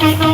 Thank you.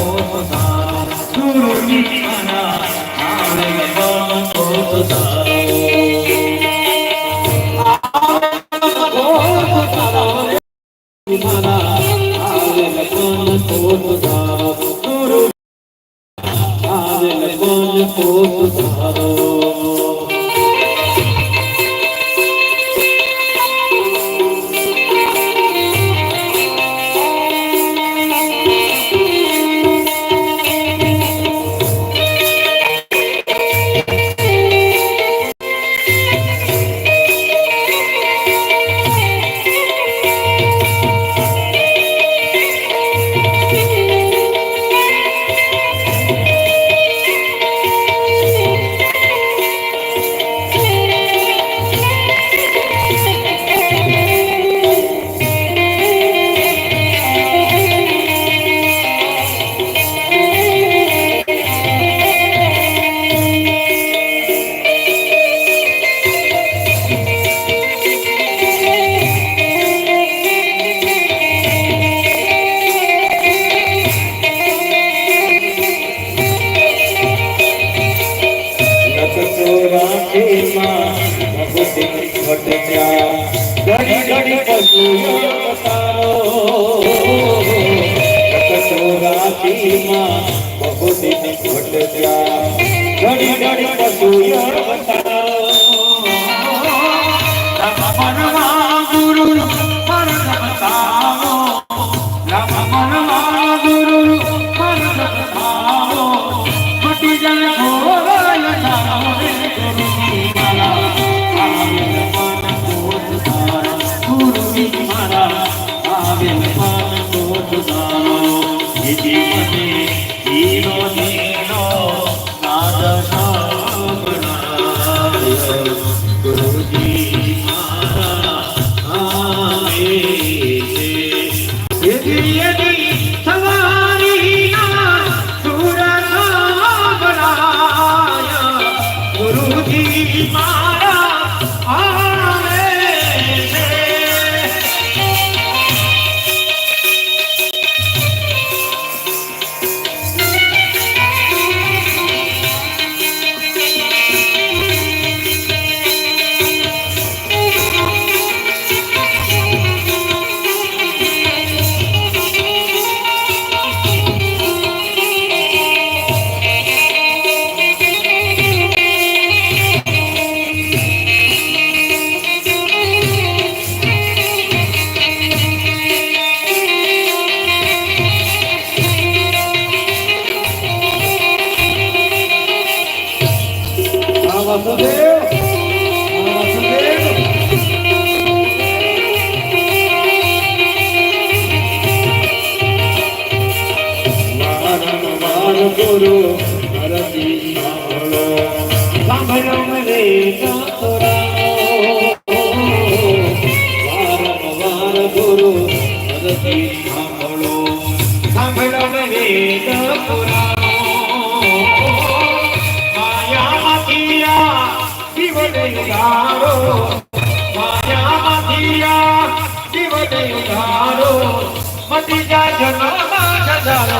મન ખોટ సూర్యోవతారం Jesus. ઉધારો મટી જા જન્મ. સદારો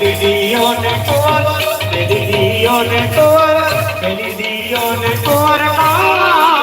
Bendición el Cor, bendición el Cor, bendición el Cor,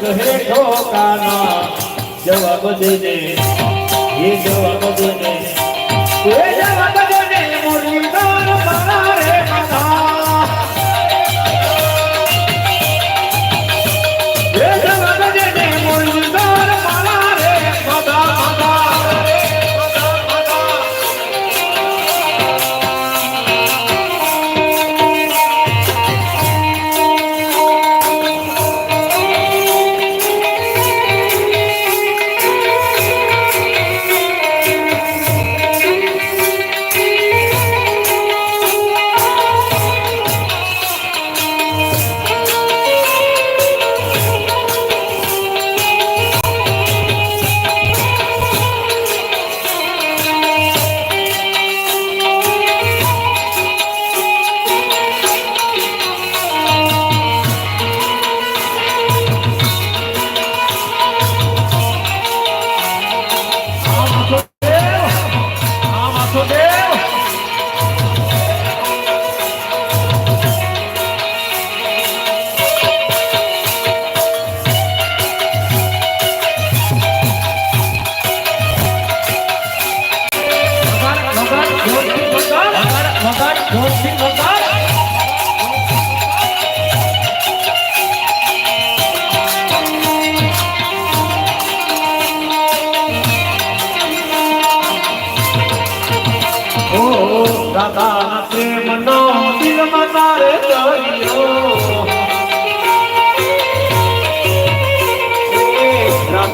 કહે ઠોકાના જવાબ દેજે એ જવાબ દેજે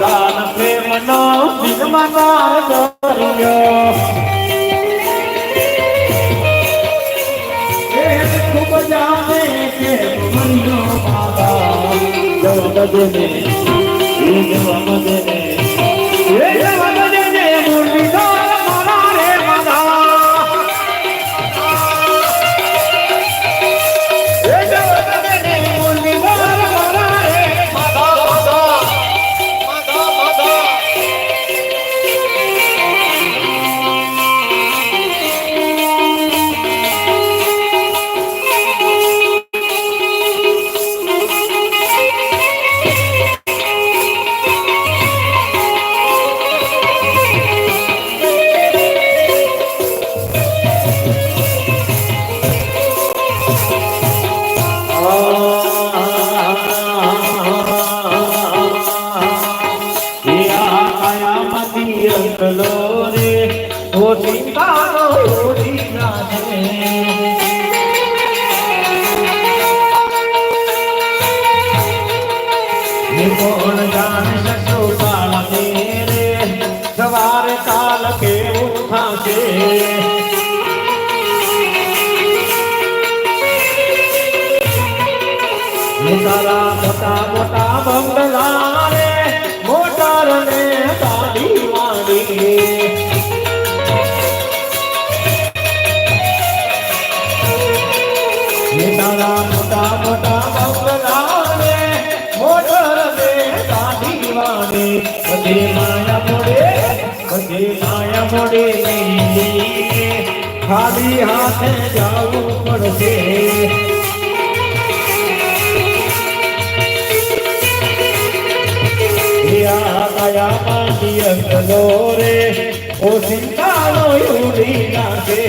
દાદાના પ્રેમનો દરિયો. ખૂબ જાણે કે મંદો બાબા જગદને દેને એ સવારે કાલ કેવું થશે તારા મોટા મોટા બંગલા ખાલી હાથે જવું પડશે. યા કયા માંડી અંગલો રે. ઓ સિંતાનો યુડી નાખે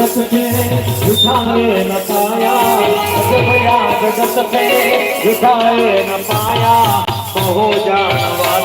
જગત છે ઉઠાવે ન પાયા અજબયા જગત છે ઉઠાવે ન પાયા બહુ જાણવા